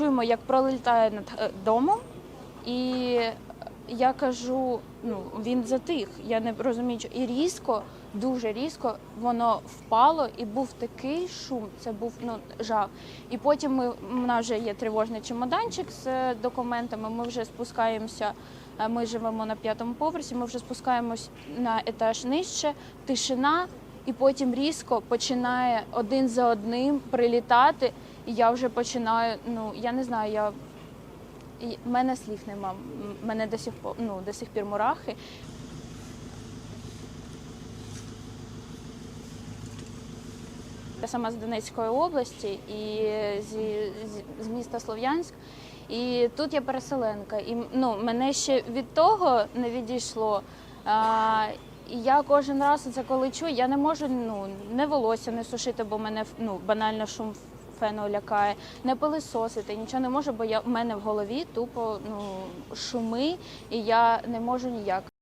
чуємо, як пролітає над е, домом, і я кажу: ну він затих. Я не розумію, і різко, дуже різко воно впало, і був такий шум. Це був ну жах. І потім ми у нас вже є тривожний чемоданчик з е, документами. Ми вже спускаємося. е, Ми живемо на п'ятому поверсі. Ми вже спускаємось на етаж нижче. Тишина, і потім різко починає один за одним прилітати. І я вже починаю. Ну я не знаю, я в мене слів нема. Мене до сих по- ну, до сих пір мурахи. Я сама з Донецької області і зі, з, з міста Слов'янськ. І тут я переселенка. І ну, мене ще від того не відійшло. А, і я кожен раз це коли чую, я не можу ну, не волосся не сушити, бо мене ну, банально шум фену лякає, не пилисосити, нічого не можу, бо я, в мене в голові тупо ну, шуми, і я не можу ніяк.